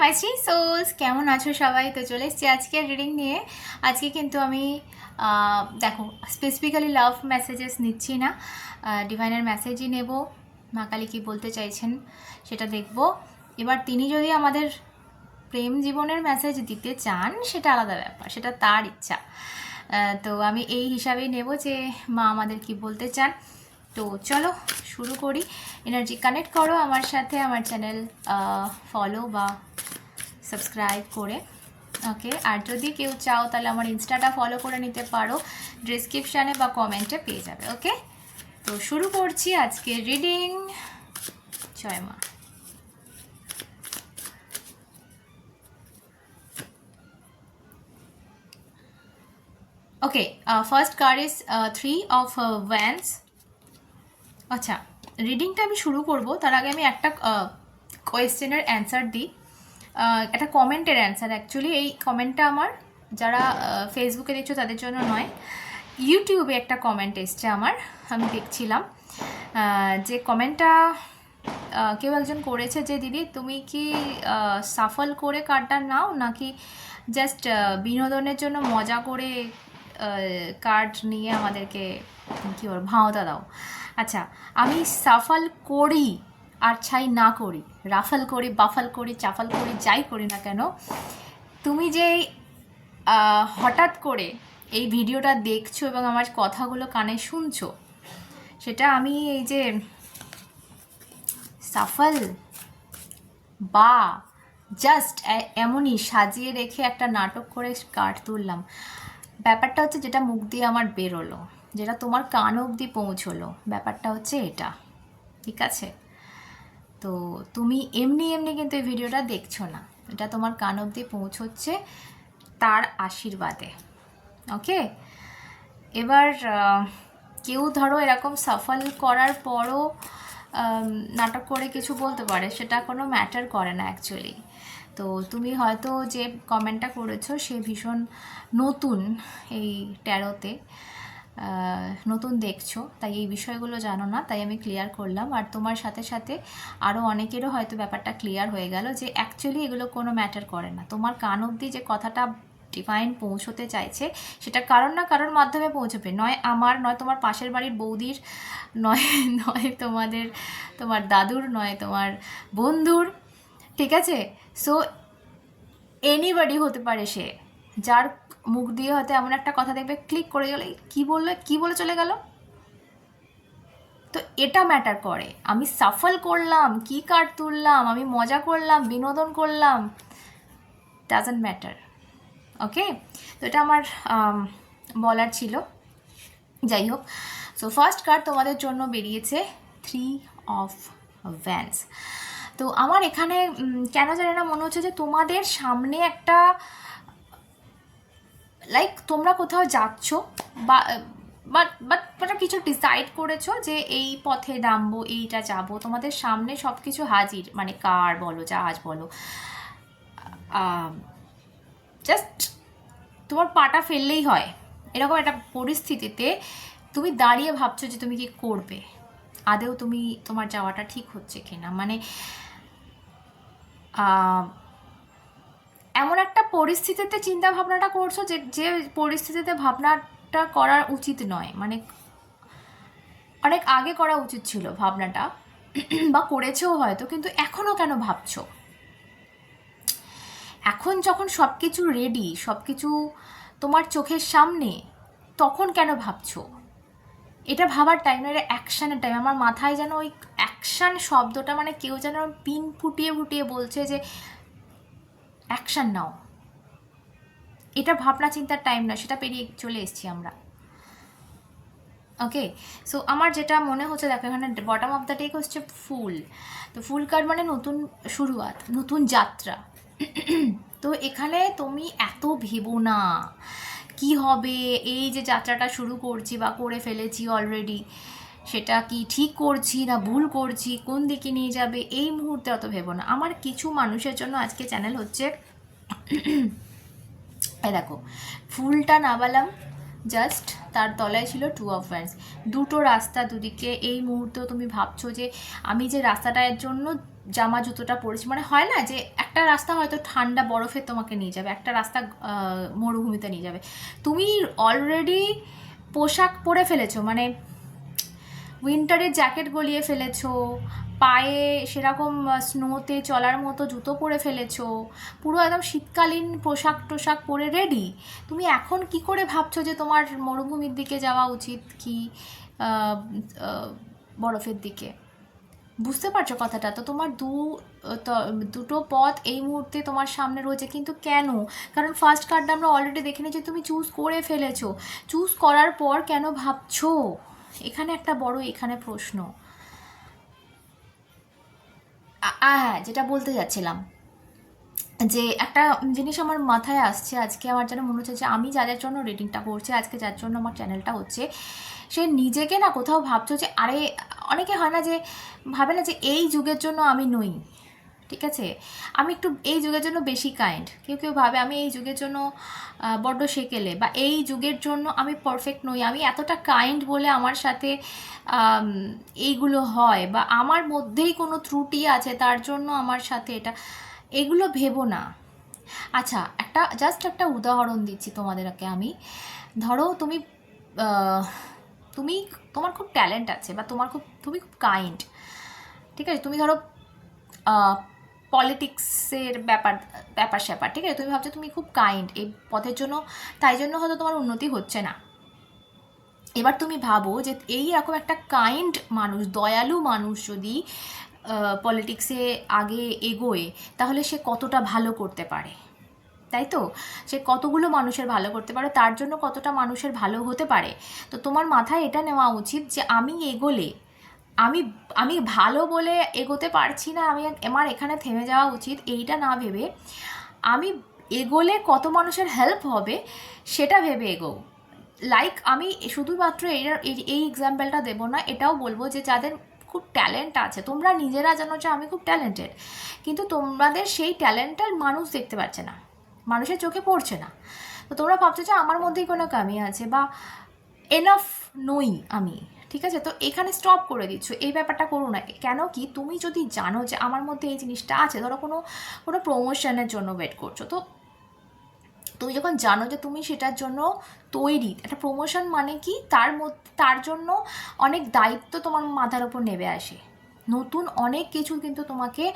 মাই Shri sols কেমন আছো সবাই? তো চলে এসেছি আজকের রিডিং নিয়ে। আজকে কিন্তু আমি দেখো স্পেসিফিক্যালি লাভ মেসেজেস নিচ্ছি না। ডিভাইনের মেসেজই নেব। মা কালী কী বলতে চাইছেন সেটা দেখব। এবার তিনি যদি আমাদের প্রেম জীবনের মেসেজ দিতে চান, সেটা আলাদা ব্যাপার। সেটা তার ইচ্ছা। তো আমি এই হিসাবেই নেব যে মা আমাদের কি বলতে চান। তো চলো, শুরু করি। এনার্জি কানেক্ট করো আমার সাথে, আমার চ্যানেল ফলো বা সাবস্ক্রাইব করে ওকে আর যদি কেউ চাও, তাহলে আমার ইনস্টাটা ফলো করে নিতে পারো ডিসক্রিপশানে বা কমেন্টে পেয়ে যাবে ওকে তো শুরু করছি আজকে রিডিং জয় মা। Okay first card is three of wands আচ্ছা রিডিংটা আমি শুরু করব, তার আগে আমি একটা কোয়েশ্চেনের অ্যান্সার দিই। একটা কমেন্টের অ্যান্সার অ্যাকচুয়ালি এই কমেন্টটা আমার, যারা ফেসবুকে দেখছ তাদের জন্য নয় ইউটিউবে একটা কমেন্ট এসছে আমার, আমি দেখছিলাম যে কমেন্টটা কেউ একজন করেছে যে, দিদি, তুমি কি সাফল করে কার্ডটা নাও, নাকি জাস্ট বিনোদনের জন্য মজা করে কার্ড নিয়ে আমাদেরকে, কী বল ভাওতা দাও? আচ্ছা আমি সাফল করি আর ছাই না করি, রাফাল করি, বাফাল করি, চাফাল করি, যাই করি না কেন, তুমি যে হঠাৎ করে এই ভিডিওটা দেখছ এবং আমার কথাগুলো কানে শুনছো, সেটা আমি এই যে সাফল বা জাস্ট এমনই সাজিয়ে রেখে একটা নাটক করে কার্ড তুললাম। ব্যাপারটা হচ্ছে যেটা মুখ দিয়ে আমার বেরোলো, যেটা তোমার কান অবধি পৌঁছলো, ব্যাপারটা হচ্ছে এটা, ঠিক আছে? তো তুমি এমনি এমনি কিন্তু এই ভিডিওটা দেখছ না। এটা তোমার কান অবধি পৌঁছচ্ছে তার আশীর্বাদে। ওকে? এবার কেউ ধরো এরকম সফল করার পরও নাটক করে কিছু বলতে পারে, সেটা কোনো ম্যাটার করে না অ্যাকচুয়ালি। তো তুমি হয়তো যে কমেন্টটা করেছ, সে ভীষণ নতুন এই ট্যারোতে। নতুন দেখছ, তাই এই বিষয়গুলো জানো না, তাই আমি ক্লিয়ার করলাম। আর তোমার সাথে সাথে আরও অনেকেরও হয়তো ব্যাপারটা ক্লিয়ার হয়ে গেল যে অ্যাকচুয়ালি এগুলো কোনো ম্যাটার করে না। তোমার কান অবধি যে কথাটা ডিভাইন পৌঁছতে চাইছে, সেটা কারণ না কারোর মাধ্যমে পৌঁছবে। নয় আমার, নয় তোমার পাশের বাড়ির বৌদির, নয় নয় তোমাদের, তোমার দাদুর, নয় তোমার বন্ধুর, ঠিক আছে? সো এনিবডি হতে পারে সে, যার মুখ দিয়ে হয়তো এমন একটা কথা দেখবে, ক্লিক করে গেলে কি বলল, কি বলে চলে গেল? তো এটা ম্যাটার করে। আমি সাফল করলাম, কি কার্ড তুললাম, আমি মজা করলাম, বিনোদন করলাম ডাজন্ট ম্যাটার ওকে তো এটা আমার বলার ছিল। যাই হোক সো ফার্স্ট কার্ড তোমাদের জন্য বেরিয়েছে থ্রি অফ ভ্যান্স তো আমার এখানে কেন জানি না মনে হচ্ছে যে তোমাদের সামনে একটা লাইক তোমরা কোথাও যাচ্ছ বা বাট বাট বাট কিছু ডিসাইড করেছ যে এই পথে নামবো, এইটা যাব, তোমাদের সামনে সব কিছু হাজির মানে কার বলো, জাহাজ বলো জাস্ট তোমার পাটা ফেললেই হয়। এরকম একটা পরিস্থিতিতে তুমি দাঁড়িয়ে ভাবছ যে তুমি কি করবে? আদেও তুমি তোমার যাওয়াটা ঠিক হচ্ছে কিনা? মানে পরিস্থিতিতে চিন্তা ভাবনাটা করছ যে যে পরিস্থিতিতে ভাবনাটা করা উচিত নয় মানে অনেক আগে করা উচিত ছিল ভাবনাটা, বা করেছেও হয়তো, কিন্তু এখনও কেন ভাবছ? এখন যখন সব কিছু রেডি সব কিছু তোমার চোখের সামনে, তখন কেন ভাবছ? এটা ভাবার টাইম না এটা অ্যাকশানের টাইম আমার মাথায় যেন ওই অ্যাকশান শব্দটা মানে কেউ যেন পিন ফুটিয়ে ফুটিয়ে বলছে যে অ্যাকশান নাও। এটা ভাবনা চিন্তার টাইম না, সেটা পেরিয়ে চলে এসেছি আমরা। ওকে সো আমার যেটা মনে হচ্ছে, দেখো, এখানে বটম অফ দ্য টেক হচ্ছে ফুল। তো ফুল কার্ড মানে নতুন শুরুয়াত, নতুন যাত্রা। তো এখানে তুমি এত ভেবো না। কি হবে? এই যে যাত্রাটা শুরু করছি বা করে ফেলেছি অলরেডি সেটা কি ঠিক করছি না ভুল করছি, কোন দিকে নিয়ে যাবে? এই মুহূর্তে অত ভেবো না। আমার কিছু মানুষের জন্য আজকে চ্যানেল হচ্ছে এই দেখো, ফুলটা নাবালাম জাস্ট তার তলায় ছিল টু অফ ওয়ান্স দুটো রাস্তা দুদিকে, এই মুহূর্তেও তুমি ভাবছ যে আমি যে রাস্তাটার জন্য জামা জুতোটা পরেছি মানে হয় না যে একটা রাস্তা হয়তো ঠান্ডা বরফে তোমাকে নিয়ে যাবে, একটা রাস্তা মরুভূমিতে নিয়ে যাবে। তুমি অলরেডি পোশাক পরে ফেলেছো মানে উইন্টারের জ্যাকেট গলিয়ে ফেলেছো, পায়ে সেরকম স্নোতে চলার মতো জুতো পরে ফেলেছো, পুরো একদম শীতকালীন পোশাক টোশাক পরে রেডি তুমি এখন কি করে ভাবছ যে তোমার মরুভূমির দিকে যাওয়া উচিত কি বরফের দিকে? বুঝতে পারছ কথাটা? তো তোমার দু দুটো পথ এই মুহূর্তে তোমার সামনে রয়েছে, কিন্তু কেন? কারণ ফার্স্ট কার্ডটা আমরা অলরেডি দেখে নিয়েছি, তুমি চুজ করে ফেলেছো। চুজ করার পর কেন ভাবছ? এখানে একটা বড়, এখানে প্রশ্ন। হ্যাঁ যেটা বলতে যাচ্ছিলাম। যে একটা জিনিস আমার মাথায় আসছে আজকে, আমার যেন মনে হচ্ছে যে আমি যাদের জন্য রিডিংটা করছি আজকে যার জন্য আমার চ্যানেলটা হচ্ছে, সে নিজেকে না কোথাও ভাবছ যে, আরে, অনেকে হয় না যে, ভাবে না যে, এই যুগের জন্য আমি নই। ঠিক আছে? আমি একটু এই যুগের জন্য বেশি কাইন্ড কেউ কেউ ভাবে আমি এই যুগের জন্য বড্ড সেকেলে বা এই যুগের জন্য আমি পারফেক্ট নই। আমি এতটা কাইন্ড বলে আমার সাথে এইগুলো হয় বা আমার মধ্যেই কোনো ত্রুটি আছে তার জন্য আমার সাথে এটা, এগুলো ভেবো না। আচ্ছা একটা জাস্ট একটা উদাহরণ দিচ্ছি তোমাদেরকে আমি। ধরো তুমি তুমি তোমার খুব ট্যালেন্ট আছে বা তোমার খুব, তুমি খুব কাইন্ড ঠিক আছে? তুমি ধরো পলিটিক্সের ব্যাপার ব্যাপার স্যাপার, ঠিক আছে? তুমি ভাবছ তুমি খুব কাইন্ড এই পথের জন্য, তাই জন্য হয়তো তোমার উন্নতি হচ্ছে না। এবার তুমি ভাবো যে এই রকম একটা কাইন্ড মানুষ, দয়ালু মানুষ যদি পলিটিক্সে আগে এগোয়, তাহলে সে কতটা ভালো করতে পারে? তাই তো? সে কতগুলো মানুষের ভালো করতে পারে, তার জন্য কতটা মানুষের ভালো হতে পারে? তো তোমার মাথায় এটা নেওয়া উচিত যে আমি এগোলে আমি আমি ভালো বলে এগোতে পারছি না, আমি আমার এখানে থেমে যাওয়া উচিত, এইটা না ভেবে। আমি এগোলে কত মানুষের হেল্প হবে, সেটা ভেবে এগো লাইক আমি শুধুমাত্র এই এই এক্সাম্পলটা দেবো না, এটাও বলব যে যাদের খুব ট্যালেন্ট আছে, তোমরা নিজেরা জানো যে আমি খুব ট্যালেন্টেড কিন্তু তোমাদের সেই ট্যালেন্টটা মানুষ দেখতে পাচ্ছে না, মানুষের চোখে পড়ছে না। তো তোমরা ভাবছ যে আমার মধ্যেই কোনো কামি আছে, বা এনাফ নই আমি। ঠিক আছে? তো এখানে স্টপ করে দিচ্ছ। এই ব্যাপারটা করো না। কেন কি তুমি যদি জানো যে আমার মধ্যে এই জিনিসটা আছে, ধরো কোনো কোনো প্রমোশনের জন্য ওয়েট করছ। তো তুমি যখন জানো যে তুমি সেটার জন্য তৈরি, একটা প্রমোশন মানে কি? তার মধ্যে, তার জন্য অনেক দায়িত্ব তোমার মাথার ওপর নেবে আসে। নতুন অনেক কিছু কিন্তু তোমাকে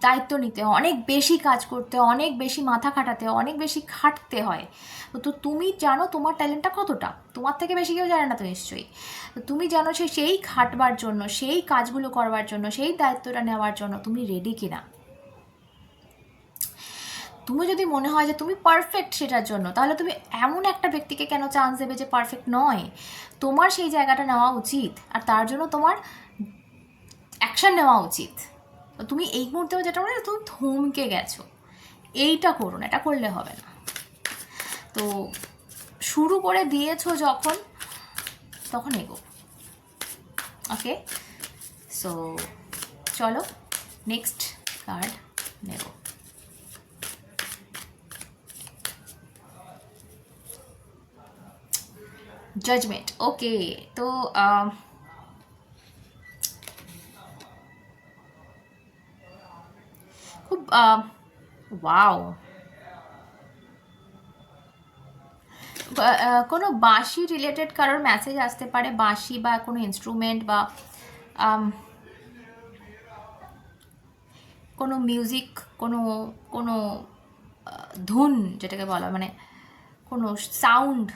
দায়িত্ব নিতে অনেক বেশি কাজ করতে অনেক বেশি মাথা খাটাতে অনেক বেশি খাটতে হয়। তো- তুমি জানো তোমার ট্যালেন্টটা কতটা? তোমার থেকে বেশি কেউ জানে না তো নিশ্চয়ই। তুমি জানো সে সেই খাটবার জন্য, সেই কাজগুলো করবার জন্য, সেই দায়িত্বটা নেওয়ার জন্য তুমি রেডি কিনা? তুমি যদি মনে হয় যে তুমি পারফেক্ট সেটার জন্য, তাহলে তুমি এমন একটা ব্যক্তিকে কেন চান্স দেবে যে পারফেক্ট নয়? তোমার সেই জায়গাটা নেওয়া উচিত। আর তার জন্য তোমার অ্যাকশন নেওয়া উচিত। তুমি এই মুহূর্তেও যেটা বলে তুমি থমকে গেছো। এইটা করুন, এটা করলে হবে না। তো শুরু করে দিয়েছ যখন, তখন এগো। ওকে সো চলো নেক্সট কার্ড নেব। জাজমেন্ট ওকে তো ওয়াও কোনো বাঁশি রিলেটেড কারোর মেসেজ আসতে পারে? বাঁশি বা কোনো ইনস্ট্রুমেন্ট বা কোনো মিউজিক কোনো কোনো ধুন যেটাকে বলা মানে কোনো সাউন্ড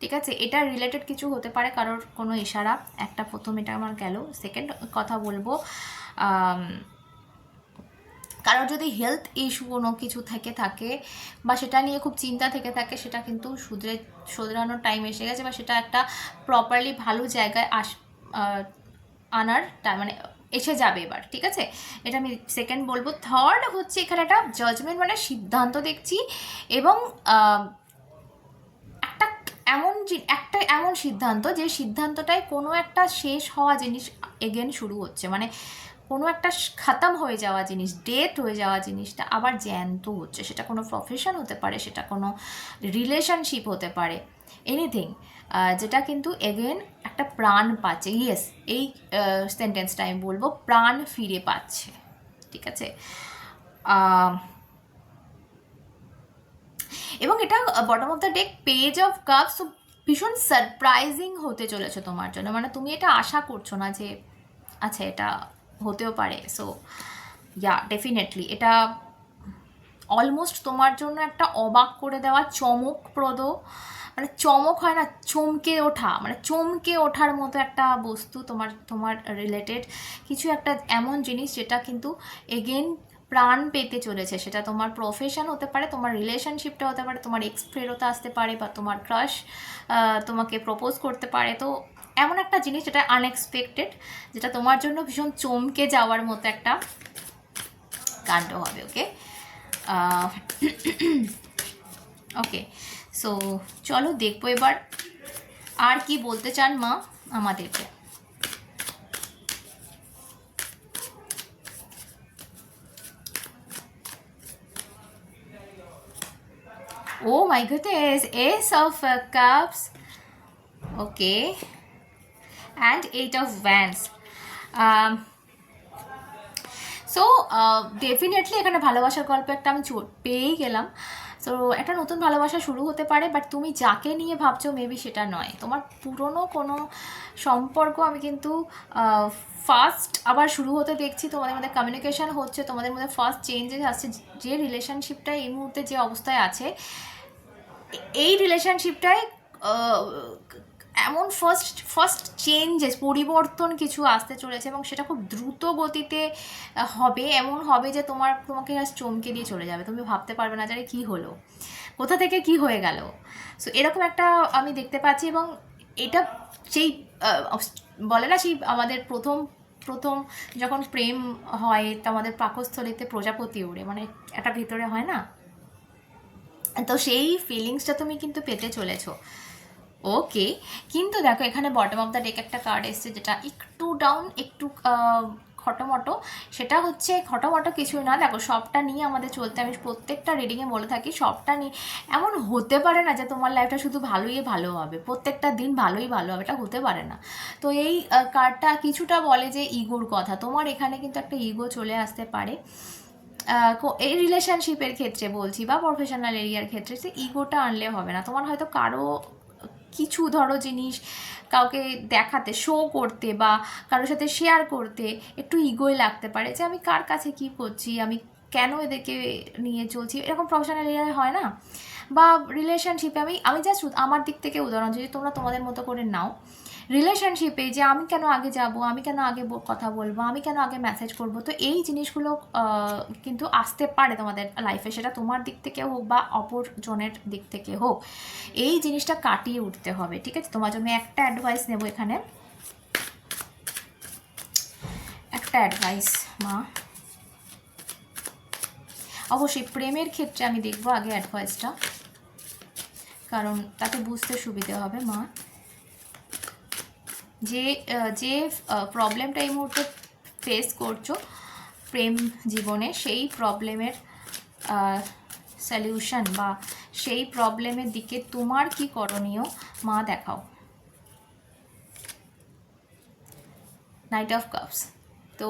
ঠিক আছে? এটা রিলেটেড কিছু হতে পারে কারোর কোনো ইশারা। একটা প্রথম এটা আমার গেল। সেকেন্ড কথা বলব আম, কারোর যদি হেলথ ইস্যু কোনো কিছু থেকে থাকে বা সেটা নিয়ে খুব চিন্তা থেকে থাকে, সেটা কিন্তু শুধরে, শোধরানোর টাইম এসে গেছে বা সেটা একটা প্রপারলি ভালো জায়গায় আস আনার টা- মানে এসে যাবে এবার, ঠিক আছে? এটা আমি সেকেন্ড বলব। থার্ড হচ্ছে এখানে একটা জাজমেন্ট মানে সিদ্ধান্ত দেখছি এবং একটা এমন একটা এমন সিদ্ধান্ত যে সিদ্ধান্তটায় কোনো একটা শেষ হওয়া জিনিস এগেন শুরু হচ্ছে। মানে কোনো একটা খাতাম হয়ে যাওয়া জিনিস ডেট হয়ে যাওয়া জিনিসটা আবার জ্যান্ত হচ্ছে। সেটা কোনো প্রফেশন হতে পারে, সেটা কোনো রিলেশনশিপ হতে পারে। এনিথিং যেটা কিন্তু এগেন একটা প্রাণ পাচ্ছে। ইয়েস এই সেন্টেন্সটা আমি বলব, প্রাণ ফিরে পাচ্ছে। ঠিক আছে? এবং এটা bottom of the deck page of cups ভীষণ সারপ্রাইজিং হতে চলেছে তোমার জন্য। মানে তুমি এটা আশা করছ না যে আচ্ছা এটা হতেও পারে। সো ইয়া ডেফিনেটলি এটা অলমোস্ট তোমার জন্য একটা অবাক করে দেওয়া, চমকপ্রদ মানে চমক হয় না, চমকে ওঠা মানে চমকে ওঠার মতো একটা বস্তু তোমার তোমার রিলেটেড কিছু একটা এমন জিনিস যেটা কিন্তু এগেন প্রাণ পেতে চলেছে। সেটা তোমার প্রফেশন হতে পারে, তোমার রিলেশনশিপটা হতে পারে, তোমার এক্স ফেরত আসতে পারে বা তোমার ক্রাশ তোমাকে প্রপোজ করতে পারে। তো এমন একটা জিনিস যেটা আনএক্সপেক্টেড যেটা তোমার জন্য ভীষণ চমকে যাওয়ার মতো একটা কাণ্ড হবে ওকে ওকে সো চলো দেখব এবার আর কি বলতে চান মা আমাদেরকে Oh my Ace of uh, Cups. Okay. And Eight of Wands. Um, so definitely uh, এখানে ভালোবাসার গল্প একটা আমি পেয়েই গেলাম। সো একটা নতুন ভালোবাসা শুরু হতে পারে বাট তুমি যাকে নিয়ে ভাবছ মেবি সেটা নয়। তোমার পুরনো কোনো সম্পর্ক আমি কিন্তু ফার্স্ট আবার শুরু হতে দেখছি। তোমাদের মধ্যে কমিউনিকেশন হচ্ছে তোমাদের মধ্যে ফার্স্ট চেঞ্জেস আসছে। যে রিলেশনশিপটা এই মুহূর্তে যে অবস্থায় আছে এই রিলেশনশিপটায় এমন ফার্স্ট ফার্স্ট চেঞ্জেস পরিবর্তন কিছু আসতে চলেছে এবং সেটা খুব দ্রুত গতিতে হবে। এমন হবে যে তোমার, তোমাকে জাস্ট চমকে দিয়ে চলে যাবে। তুমি ভাবতে পারবে না জানি কী হলো? কোথা থেকে কি হয়ে গেল? সো এরকম একটা আমি দেখতে পাচ্ছি এবং এটা সেই বলে না সেই আমাদের প্রথম প্রথম যখন প্রেম হয়, তো আমাদের পাকস্থলিতে প্রজাপতি ওড়ে। মানে একটা ভিতরে হয় না? তো সেই ফিলিংসটা তুমি কিন্তু পেতে চলেছো। ওকে কিন্তু দেখো, এখানে বটম অফ দ্য ডেক একটা কার্ড এসছে যেটা একটু ডাউন একটু খটোমটো। সেটা হচ্ছে খটোমটো কিছু না। দেখো, সবটা নিয়ে আমাদের চলতে আমি প্রত্যেকটা রিডিংয়ে বলে থাকি, সবটা নিয়ে এমন হতে পারে না যে তোমার লাইফটা শুধু ভালোই ভালো হবে। প্রত্যেকটা দিন ভালোই ভালো হবে, এটা হতে পারে না। তো এই কার্ডটা কিছুটা বলে যে ইগোর কথা। তোমার এখানে কিন্তু একটা ইগো চলে আসতে পারে। এই রিলেশনশিপের ক্ষেত্রে বলছি বা প্রফেশনাল এরিয়ার ক্ষেত্রে, সে ইগোটা আনলে হবে না। তোমার হয়তো কারও কিছু ধরো জিনিস কাউকে দেখাতে শো করতে বা কারোর সাথে শেয়ার করতে একটু ইগোয় লাগতে পারে যে আমি কার কাছে কি করছি, আমি কেন এদেরকে নিয়ে চলছি, এরকম প্রফেশনাল এরিয়ায় হয় না। বা রিলেশনশিপে আমি আমি জাস্ট আমার দিক থেকে উদাহরণ যদি তোমরা তোমাদের মতো করে নাও। রিলেশনশিপে যে আমি কেন আগে যাব, আমি কেন আগে কথা বলব, আমি কেন আগে মেসেজ করব, তো এই জিনিসগুলো কিন্তু আসতে পারে তোমাদের লাইফে সেটা তোমার দিক থেকে হোক বা অপর জনের দিক থেকে হোক। এই জিনিসটা কাটিয়ে উঠতে হবে, ঠিক আছে? তোমার জন্য একটা অ্যাডভাইস নেব এখানে। একটা অ্যাডভাইস মা। অবশ্যই প্রেমের ক্ষেত্রে আমি দেখব আগে অ্যাডভাইসটা কারণ তাতে বুঝতে সুবিধে হবে, মা। যে যে প্রবলেমটা এই মুহূর্তে ফেস করছ, প্রেম জীবনে সেই প্রবলেমের সলিউশন বা সেই প্রবলেমের দিকে তোমার কি করণীয়, মা দেখাও। নাইট অফ কাপস তো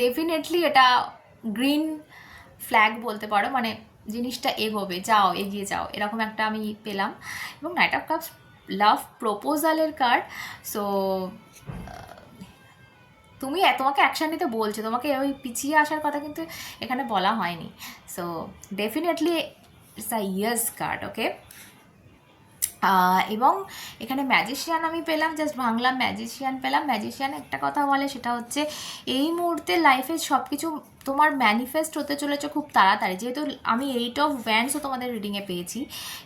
ডেফিনেটলি এটা গ্রিন ফ্ল্যাগ বলতে পারো মানে জিনিসটা এগোবে, যাও, এগিয়ে যাও, এরকম একটা আমি পেলাম। এবং নাইট অফ কাপস লাভ প্রপোজালের কার্ড সো তুমি তোমাকে অ্যাকশান নিতে বলছে, তোমাকে ওই পিছিয়ে আসার কথা কিন্তু এখানে বলা হয়নি। So definitely it's a yes card okay এবং এখানে ম্যাজিশিয়ান আমি পেলাম জাস্ট ভাঙলাম ম্যাজিশিয়ান পেলাম। ম্যাজিশিয়ান একটা কথা বলে, সেটা হচ্ছে, এই মুহূর্তে লাইফে সব কিছু তোমার ম্যানিফেস্ট হতে চলেছে খুব তাড়াতাড়ি। যেহেতু আমি এইট অফ ভ্যান্ডসও তোমাদের রিডিংয়ে পেয়েছি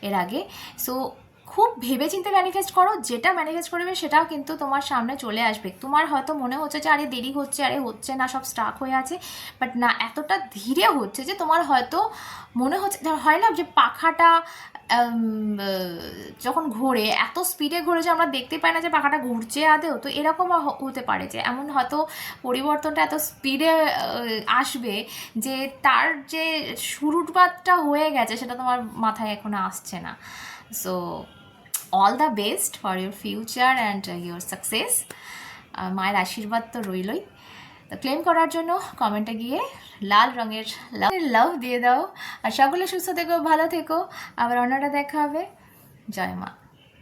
এর আগে। সো খুব ভেবে চিন্তে ম্যানিফেস্ট করো, যেটা ম্যানিফেস্ট করবে সেটাও কিন্তু তোমার সামনে চলে আসবে। তোমার হয়তো মনে হচ্ছে যে, আরে দেরি হচ্ছে, আরে হচ্ছে না, সব স্টাক হয়ে আছে। বাট না, এতটা ধীরে হচ্ছে যে, তোমার হয়তো মনে হচ্ছে হয় না যে, পাখাটা যখন ঘোরে, এত স্পিডে ঘোরে যে, আমরা দেখতে পাই না যে, পাখাটা ঘুরছে আদেও। তো এরকম হতে পারে যে, এমন হয়তো পরিবর্তনটা এত স্পিডে আসবে যে, তার যে শুরুটপাতটা হয়ে গেছে, সেটা তোমার মাথায় এখনও আসছে না। So all the best for your future and your success মায়ের আশীর্বাদ তো রইলই। তো ক্লেম করার জন্য কমেন্টে গিয়ে লাল রঙের লাভ লাভ দিয়ে দাও। আর সকলে সুস্থ থেকো, ভালো থেকো। আবার অন্যটা দেখা হবে। জয় মা।